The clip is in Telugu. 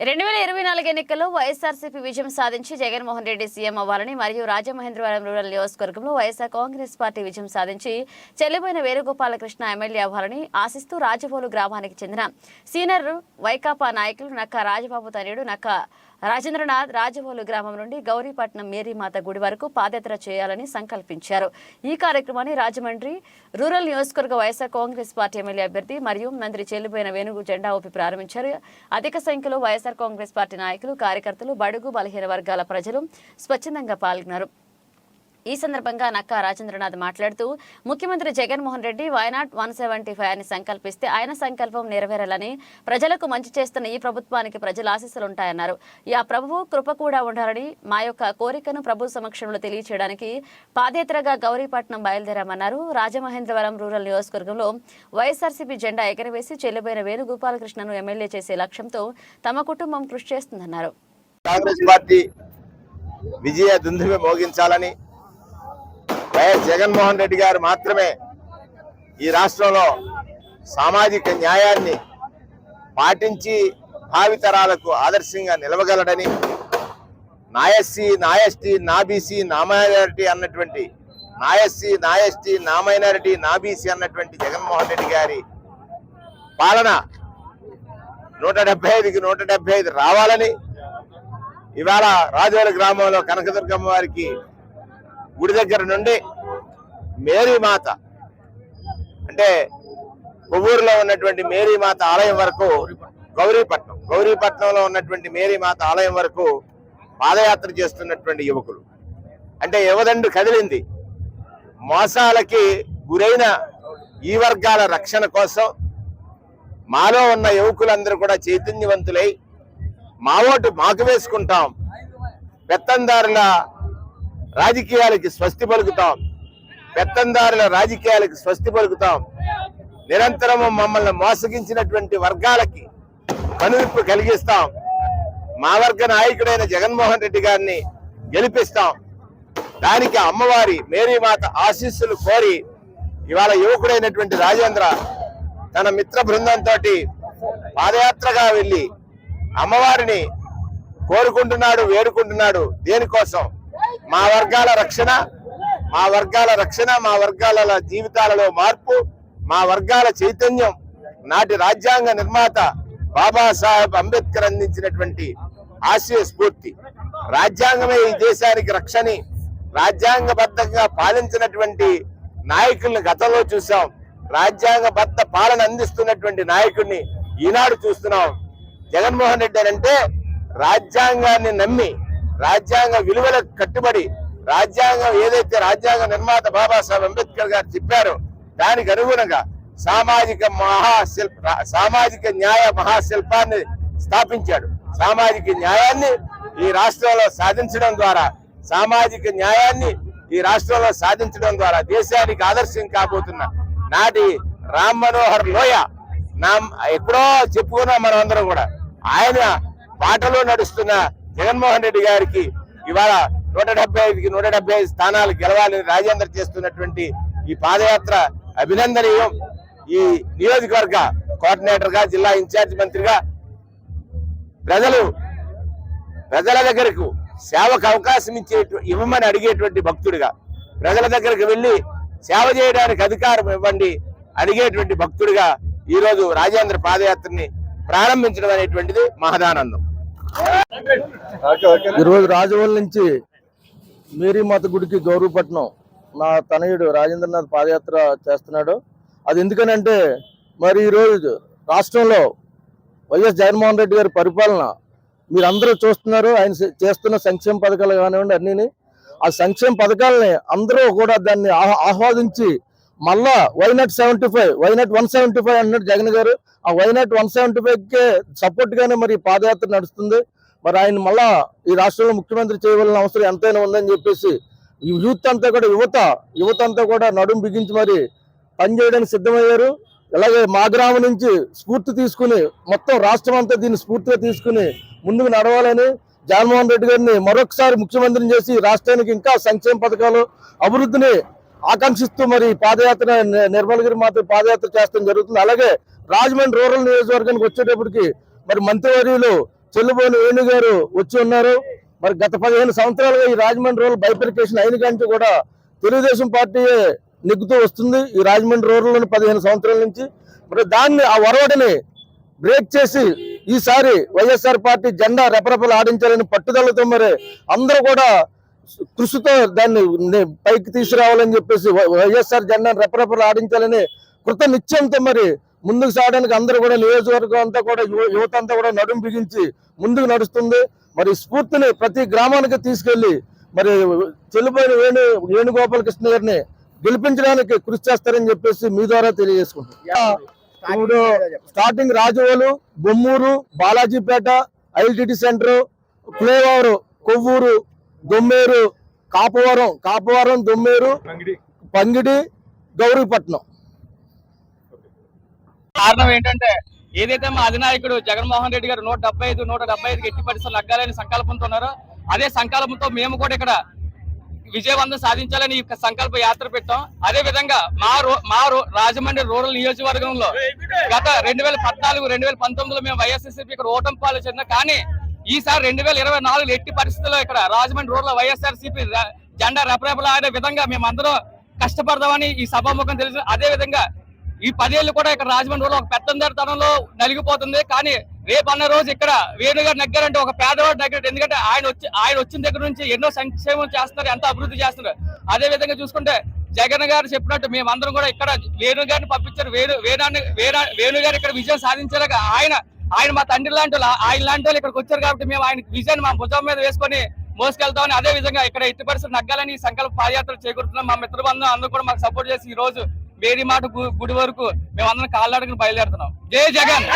రెండు వేల ఇరవై నాలుగు ఎన్నికల్లో వైఎస్ఆర్సీపీ విజయం సాధించి జగన్మోహన్ రెడ్డి సీఎం అవ్వాలని మరియు రాజమహేంద్రవరం రూరల్ నియోజకవర్గంలో వైఎస్ఆర్ కాంగ్రెస్ పార్టీ విజయం సాధించి చెల్లిపోయిన వేణుగోపాలకృష్ణ ఎమ్మెల్యే అవ్వాలని ఆశిస్తూ రాజవోలు గ్రామానికి చెందిన సీనియర్ వైకాపా నాయకులు నక్క రాజబాబు తనయుడు నక్క రాజేంద్రనాథ్ రాజవోలు గ్రామం నుండి గౌరీపట్నం మేరీమాత గుడి వరకు పాదయాత్ర చేయాలని సంకల్పించారు. ఈ కార్యక్రమాన్ని రాజమండ్రి రూరల్ నియోజకవర్గ వైఎస్ఆర్ కాంగ్రెస్ పార్టీ ఎమ్మెల్యే అభ్యర్థి మరియు మంత్రి చెల్లిపోయిన వేణుగు జెండా ఊపి ప్రారంభించారు. అధిక సంఖ్యలో వైఎస్ఆర్ కాంగ్రెస్ పార్టీ నాయకులు కార్యకర్తలు బడుగు బలహీన వర్గాల ప్రజలు స్వచ్ఛందంగా పాల్గొన్నారు. ఈ సందర్భంగా నక్కా రాజేంద్రనాథ్ మాట్లాడుతూ ముఖ్యమంత్రి Jaganmohan Reddy why not one seventy five అని సంకల్పిస్తే ఆయన సంకల్పం నెరవేరాలని ప్రజలకు మంచి చేస్తున్న ఈ ప్రభుత్వానికి ప్రజల ఆశీస్సులు ఉంటాయన్నారు ఆ ప్రభువు కృప కూడా ఉండాలని మా యొక్క కోరికను ప్రభు సమక్షంలో తెలియచేయడానికి పాదయాత్రగా గౌరీపట్నం బయలుదేరామన్నారు. రాజమహేంద్రవరం రూరల్ నియోజకవర్గంలో వైఎస్ఆర్సీపీ జెండా ఎగరవేసి చెల్లిపోయిన వేణుగోపాలకృష్ణను ఎమ్మెల్యే చేసే లక్ష్యంతో తమ కుటుంబం కృషి చేస్తుందన్నారు. కాంగ్రెస్ పార్టీ విజయ దుందుమి మోగించాలని వైఎస్ జగన్మోహన్ రెడ్డి గారు మాత్రమే ఈ రాష్ట్రంలో సామాజిక న్యాయాన్ని పాటించి భావితరాలకు ఆదర్శంగా నిలవగలడని నాయస్సి నాయస్టీ నాబీసీ నా మైనారిటీ అన్నటువంటి నాయస్సి నాయస్టి నా మైనారిటీ నాబీసీ అన్నటువంటి జగన్మోహన్ రెడ్డి గారి పాలన నూట డెబ్బై ఐదుకి నూట డెబ్బై ఐదు రావాలని ఇవాళ రాజోల గ్రామంలో కనకదుర్గమ్మ వారికి గుడి దగ్గర నుండి మేరీ మాత అంటే కొవ్వూరులో ఉన్నటువంటి మేరీ మాత ఆలయం వరకు గౌరీపట్నం. గౌరీపట్నంలో ఉన్నటువంటి మేరీ మాత ఆలయం వరకు పాదయాత్ర చేస్తున్నటువంటి యువకులు. అంటే యువదండు కదిలింది. మోసాలకి గురైన ఈ వర్గాల రక్షణ కోసం మాలో ఉన్న యువకులందరూ కూడా చైతన్యవంతులై మా ఓటు మాకు వేసుకుంటాం. పెత్తందారుల రాజకీయాలకి స్వస్తి పలుకుతాం. పెత్తందారుల రాజకీయాలకు స్వస్తి పలుకుతాం. నిరంతరము మమ్మల్ని మోసగించినటువంటి వర్గాలకి కనువిప్పు కలిగిస్తాం. మా వర్గ నాయకుడైన జగన్మోహన్ రెడ్డి గారిని గెలిపిస్తాం. దానికి అమ్మవారి మేరీమాత ఆశీస్సులు కోరి ఇవాళ యువకుడైనటువంటి రాజేంద్ర తన మిత్ర బృందంతో పాదయాత్రగా వెళ్ళి అమ్మవారిని కోరుకుంటున్నాడు వేడుకుంటున్నాడు. దేనికోసం? మా వర్గాల రక్షణ మా వర్గాల రక్షణ మా వర్గాల జీవితాలలో మార్పు మా వర్గాల చైతన్యం నాటి రాజ్యాంగ నిర్మాత బాబాసాహెబ్ అంబేద్కర్ అందించినటువంటి ఆశయ స్ఫూర్తి. రాజ్యాంగమే ఈ దేశానికి రక్షని రాజ్యాంగబద్ధంగా పాలించినటువంటి నాయకుల్ని గతంలో చూసాం. రాజ్యాంగబద్ధ పాలన అందిస్తున్నటువంటి నాయకుడిని ఈనాడు చూస్తున్నాం. జగన్మోహన్ రెడ్డి అంటే రాజ్యాంగాన్ని నమ్మి రాజ్యాంగ విలువలకు కట్టుబడి రాజ్యాంగం ఏదైతే రాజ్యాంగ నిర్మాత బాబాసాహెబ్ అంబేద్కర్ గారు చెప్పారో దానికి అనుగుణంగా సామాజిక మహాశిల్ప సామాజిక న్యాయ మహాశిల్పాన్ని స్థాపించాడు. సామాజిక న్యాయాన్ని ఈ రాష్ట్రంలో సాధించడం ద్వారా సామాజిక న్యాయాన్ని ఈ రాష్ట్రంలో సాధించడం ద్వారా దేశానికి ఆదర్శం కాబోతున్న నాటి రామ్ మనోహర్ లోయ నా ఎప్పుడో చెప్పుకున్నాం మనం అందరం కూడా. ఆయన బాటలో నడుస్తున్న జగన్మోహన్ రెడ్డి గారికి ఇవాళ నూట డెబ్బై ఐదుకి నూట డెబ్బై ఐదు స్థానాలు గెలవాలని రాజేంద్ర చేస్తున్నటువంటి ఈ పాదయాత్ర అభినందనీయం. ఈ నియోజకవర్గ కోఆర్డినేటర్గా జిల్లా ఇన్ఛార్జ్ మంత్రిగా ప్రజలు ప్రజల దగ్గరకు సేవకు అవకాశం ఇచ్చే ఇవ్వమని అడిగేటువంటి భక్తుడిగా ప్రజల దగ్గరకు వెళ్ళి సేవ చేయడానికి అధికారం ఇవ్వండి అడిగేటువంటి భక్తుడిగా ఈ రోజు రాజేంద్ర పాదయాత్రని ప్రారంభించడం అనేటువంటిది మహదానందం. ఈరోజు రాజవోల్ నుంచి మేరీమాత గుడికి గౌరవపట్నం నా తనయుడు రాజేంద్రనాథ్ పాదయాత్ర చేస్తున్నాడు. అది ఎందుకనంటే మరి ఈరోజు రాష్ట్రంలో వైఎస్ జగన్మోహన్ రెడ్డి గారి పరిపాలన మీరందరూ చూస్తున్నారు. ఆయన చేస్తున్న సంక్షేమ పథకాలు కానివ్వండి అన్నిని. ఆ సంక్షేమ పథకాలని అందరూ కూడా దాన్ని ఆహ్- ఆహ్వాదించి మళ్ళా why not seventy five why not one seventy five అన్నాడు జగన్ గారు. ఆ వైనాట్ వన్ సెవెంటీ ఫైవ్కే సపోర్ట్గానే మరి పాదయాత్ర నడుస్తుంది. మరి ఆయన మళ్ళా ఈ రాష్ట్రంలో ముఖ్యమంత్రి చేయవలసిన అవసరం ఎంతైనా ఉందని చెప్పేసి ఈ యూత్ అంతా కూడా యువత యువత అంతా కూడా నడుం బిగించి మరి పనిచేయడానికి సిద్ధమయ్యారు. అలాగే మా గ్రామం నుంచి స్ఫూర్తి తీసుకుని మొత్తం రాష్ట్రం అంతా దీన్ని స్ఫూర్తిగా తీసుకుని ముందుకు నడవాలని జగన్మోహన్ రెడ్డి గారిని మరొకసారి ముఖ్యమంత్రిని చేసి రాష్ట్రానికి ఇంకా సంక్షేమ పథకాలు అభివృద్ధిని ఆకాంక్షిస్తూ మరి పాదయాత్ర నిర్మలగిరి మాత్రం పాదయాత్ర చేస్తాం జరుగుతుంది. అలాగే రాజమండ్రి రూరల్ నియోజకవర్గానికి వచ్చేటప్పటికి మరి మంత్రివర్యులు చెల్లుబోని వేణు గారు వచ్చి ఉన్నారు. మరి గత పదిహేను సంవత్సరాలుగా ఈ రాజమండ్రి రోడ్లు బైఫర్కేషన్ అయిన కంటే కూడా తెలుగుదేశం పార్టీయే నెగ్గుతూ వస్తుంది. ఈ రాజమండ్రి రోడ్లను పదిహేను సంవత్సరాల నుంచి మరి దాన్ని ఆ ఒరవడిని బ్రేక్ చేసి ఈసారి వైఎస్ఆర్ పార్టీ జెండా రెపరెపలు ఆడించాలని పట్టుదలతో మరి అందరూ కూడా కృషితో దాన్ని పైకి తీసుకురావాలని చెప్పేసి వైఎస్ఆర్ జెండాను రెపరెపలు ఆడించాలని కృత నిశ్చయంతో మరి ముందుకు సాగడానికి అందరూ కూడా నియోజకవర్గం అంతా కూడా యువ- యువత అంతా కూడా నడుం బిగించి ముందుకు నడుస్తుంది. మరి స్ఫూర్తిని ప్రతి గ్రామానికి తీసుకెళ్ళి మరి చెల్లిపోయిన వేణు వేణుగోపాలకృష్ణ గారిని గెలిపించడానికి కృషి చేస్తారని చెప్పేసి మీ ద్వారా తెలియజేసుకుంటాం ఇప్పుడు starting Rajavolu Bommuru Balajipeta ILTT centre flyover Kovvur Dommeru Kapavaram Kapavaram Dommeru Pangidi Gowripatnam. కారణం ఏంటంటే ఏదైతే మా అధినాయకుడు జగన్మోహన్ రెడ్డి గారు నూట డెబ్బై ఐదు నూట డెబ్బై ఐదు ఎట్టి పరిస్థితులు నగ్గాలని సంకల్పంతో ఉన్నారో అదే సంకల్పంతో మేము కూడా ఇక్కడ విజయవంతం సాధించాలని ఈ సంకల్ప యాత్ర పెట్టాం. అదే విధంగా మా మా రాజమండ్రి రూరల్ నియోజకవర్గంలో గత రెండు వేల పద్నాలుగు రెండు వేల పంతొమ్మిదిలో మేము వైఎస్ఎస్సీపీ ఇక్కడ ఓటమి పాలు చెందాం కానీ ఈసారి రెండు వేల ఇరవై నాలుగు ఎట్టి పరిస్థితుల్లో ఇక్కడ రాజమండ్రి రూరల్ వైఎస్ఆర్సీపీ జెండా రెపరెపలాడే విధంగా మేము కష్టపడదామని ఈ సభాముఖం తెలుసు అదే విధంగా ఈ పదేళ్ళు కూడా ఇక్కడ రాజమండ్రిలో ఒక పెత్తందరితనంలో నలిగిపోతుంది. కానీ రేపు అన్న రోజు ఇక్కడ వేణుగారు నగ్గారంటే ఒక పేదవాడు నగ్గారు ఎందుకంటే ఆయన వచ్చి ఆయన వచ్చిన దగ్గర నుంచి ఎన్నో సంక్షేమం చేస్తున్నారు ఎంతో అభివృద్ధి చేస్తున్నారు. అదే విధంగా చూసుకుంటే జగన్ గారు చెప్పినట్టు మేమందరం కూడా ఇక్కడ వేణు గారిని పంపించారు. వేణు వేణాన్ని వేణా వేణు గారు ఇక్కడ విజయం సాధించాక ఆయన ఆయన మా తండ్రి లాంటి వాళ్ళు, ఆయన లాంటి వాళ్ళు ఇక్కడికి వచ్చారు కాబట్టి మేము ఆయన విజయాన్ని మా భుజం మీద వేసుకొని మోసుకెళ్తామని అదే విధంగా ఇక్కడ ఎట్టి పరిస్థితులు నగ్గాలని సంకల్ప పాదయాత్ర చేకూరుతున్నాం. మా మిత్ర బంధువులు అందరూ కూడా మాకు సపోర్ట్ చేసి ఈ రోజు వేడి మాట గు- గుడి వరకు మేము అందరం కాళ్ళడుగుని బయలుదేరుతున్నాం. జై జగన్!